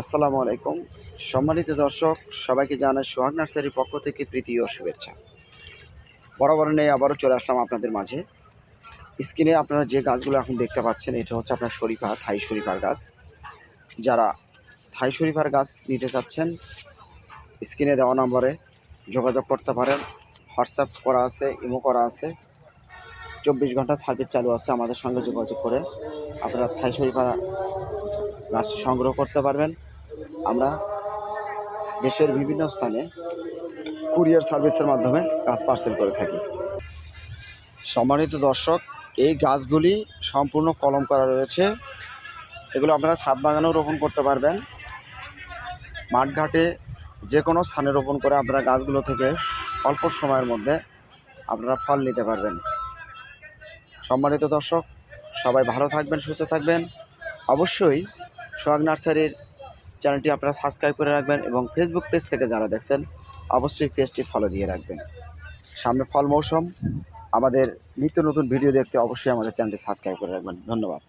আসসালামু আলাইকুম। সম্মানিত দর্শক, সবাইকে জানাই সোহাগ নার্সারির পক্ষ থেকে প্রীতি ও শুভেচ্ছা। বরাবর নেই আবারও চলে আসলাম আপনাদের মাঝে। স্ক্রিনে আপনারা যে গাছগুলো এখন দেখতে পাচ্ছেন, এটা হচ্ছে আপনার শরীফা থাই শরীফার গাছ। যারা থাই শরীফার গাছ নিতে চাচ্ছেন, স্ক্রিনে দেওয়া নম্বরে যোগাযোগ করতে পারেন। হোয়াটসঅ্যাপ করা আছে, ইমো করা আছে। চব্বিশ ঘণ্টা সার্ভিস চালু আছে আমাদের সঙ্গে যোগাযোগ করে। আপনারা থাই শরীফা গাছটি সংগ্রহ করতে পারবেন। আমরা দেশের বিভিন্ন স্থানে কুরিয়ার সার্ভিসের মাধ্যমে গাছ পার্সেল করে থাকি। সম্মানিত দর্শক, এই গাছগুলি সম্পূর্ণ কলম করা রয়েছে। এগুলো আপনারা ছাদ বাগানেও রোপণ করতে পারবেন। মাঠঘাটে যে কোনো স্থানে রোপণ করে আপনারা গাছগুলো থেকে অল্প সময়ের মধ্যে আপনারা ফল নিতে পারবেন। সম্মানিত দর্শক, সবাই ভালো থাকবেন, সুস্থ থাকবেন। অবশ্যই সোহাগ নার্সারির চ্যানেলটি আপনারা সাবস্ক্রাইব করে রাখবেন এবং ফেসবুক পেজ থেকে যারা দেখছেন, অবশ্যই পেজটি ফলো দিয়ে রাখবেন। সামনে ফল মৌসুম, আমাদের নিত্য নতুন ভিডিও দেখতে অবশ্যই আমাদের চ্যানেলটি সাবস্ক্রাইব করে রাখবেন। ধন্যবাদ।